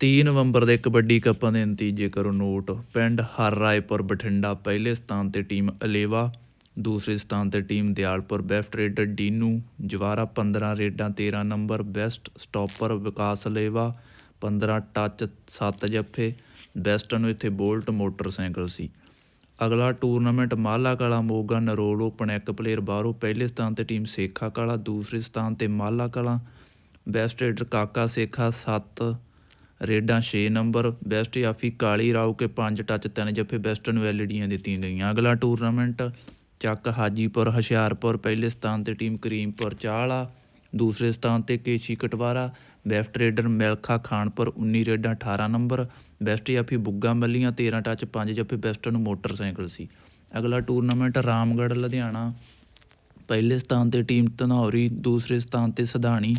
30 ਨਵੰਬਰ ਦੇ ਕਬੱਡੀ ਕੱਪਾਂ ਦੇ ਨਤੀਜੇ ਕਰੋ ਨੋਟ। ਪਿੰਡ ਹਰ ਰਾਏਪੁਰ ਬਠਿੰਡਾ ਪਹਿਲੇ ਸਥਾਨ ਤੇ ਟੀਮ ਅਲੇਵਾ, ਦੂਸਰੇ ਸਥਾਨ ਤੇ team Dayalpur, best raider Dinu, Jawara 15 ਰੇਡਾਂ 13 number, best stopper Vikas Alewa 15 touch 7 ਜੱਫੇ, ਬੈਸਟ ਨੂੰ ਇੱਥੇ ਬੋਲਟ ਮੋਟਰਸਾਈਕਲ ਸੀ। ਅਗਲਾ ਟੂਰਨਾਮੈਂਟ ਮਾਲਾ ਕਾਲਾ, ਮੋਗਾ, ਨਰੋਲ, ਓਪਨ ਇੱਕ ਪਲੇਅਰ ਬਾਹਰੋਂ ਪਹਿਲੇ ਸਥਾਨ ਤੇ ਟੀਮ ਸੇਖਾ ਕਾਲਾ, ਦੂਸਰੇ ਸਥਾਨ ਤੇ ਮਾਲਾ ਕਾਲਾ, ਬੈਸਟ ਰੇਡਰ ਕਾਕਾ ਸੇਖਾ 7 ਰੇਡਾਂ 6 ਨੰਬਰ ਬੈਸਟ ਯਾਫੀ ਕਾਲੀ ਰਾਓ ਕੇ 5 ਟੱਚ 3 ਜੱਫੇ ਬੈਸਟ ਵੈਲਿਡੀਆਂ ਦਿੱਤੀਆਂ ਗਈਆਂ। ਅਗਲਾ ਟੂਰਨਾਮੈਂਟ ਚੱਕ ਹਾਜੀਪੁਰ, ਹੁਸ਼ਿਆਰਪੁਰ, ਪਹਿਲੇ ਸਥਾਨ ਤੇ ਟੀਮ ਕਰੀਮਪੁਰ ਚਾਹਲਾ ਦੂਸਰੇ ਸਥਾਨ ਤੇ ਕੇਸ਼ੀ ਕਟਵਾਰਾ ਬੈਸਟ ਰੇਡਰ ਮਿਲਖਾ ਖਾਨਪੁਰ 19 ਰੇਡਾਂ 18 ਨੰਬਰ ਬੈਸਟ ਯਾਫੀ ਬੁੱਗਾ ਮੱਲੀਆਂ 13 ਟੱਚ 5 ਜੱਫੇ ਬੈਸਟ ਮੋਟਰਸਾਈਕਲ ਸੀ। ਅਗਲਾ ਟੂਰਨਾਮੈਂਟ ਰਾਮਗੜ੍ਹ, ਲੁਧਿਆਣਾ, ਪਹਿਲੇ ਸਥਾਨ ਤੇ ਟੀਮ ਧਨੌਰੀ, ਦੂਸਰੇ ਸਥਾਨ ਤੇ Sadhani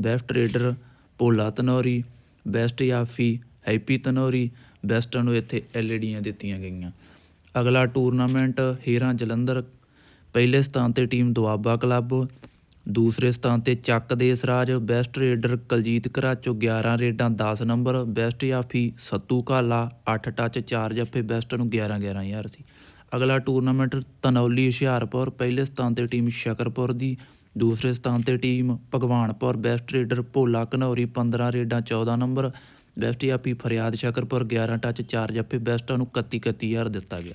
best raider Bhola Dhanauri best ਯਾਫੀ Happy ਤਨੋਰੀ, best ਨੂੰ ਇੱਥੇ ਐਲਈਡੀਆਂ ਦਿੱਤੀਆਂ ਗਈਆਂ। ਅਗਲਾ ਟੂਰਨਾਮੈਂਟ ਹੀਰਾ ਜਲੰਧਰ, ਪਹਿਲੇ ਸਥਾਨ ਤੇ ਟੀਮ ਦੁਆਬਾ ਕਲੱਬ, ਦੂਸਰੇ ਸਥਾਨ ਤੇ ਚੱਕ ਦੇਸਰਾਜ ਬੈਸਟ ਰੇਡਰ ਕਲਜੀਤ ਘਰਾਚੋ 11 ਰੇਡਾਂ 10 ਨੰਬਰ, ਬੈਸਟ ਯਾਫੀ ਸੱਤੂ ਕਾਲਾ 8 ਟੱਚ 4 ਜੱਫੇ, ਬੈਸਟ ਨੂੰ 11 11 ਹਜ਼ਾਰ ਸੀ। ਅਗਲਾ ਟੂਰਨਾਮੈਂਟ ਤਨੌਲੀ, ਹੁਸ਼ਿਆਰਪੁਰ, ਪਹਿਲੇ ਸਥਾਨ ਤੇ ਟੀਮ ਸ਼ਕਰਪੁਰ ਦੀ, ਦੂਸਰੇ ਸਥਾਨ ਤੇ team Bhagwanpur, best raider Bhola Ghanauri 15 ਰੇਡਾਂ 14 ਨੰਬਰ, ਬੈਸਟ ਯਾਪੀ ਫਰਿਆਦ ਸ਼ਕਰਪੁਰ 11 ਟੱਚ 4 ਜੱਫੇ, ਬੈਸਟਾਂ ਨੂੰ 31 31000 ਦਿੱਤਾ ਗਿਆ।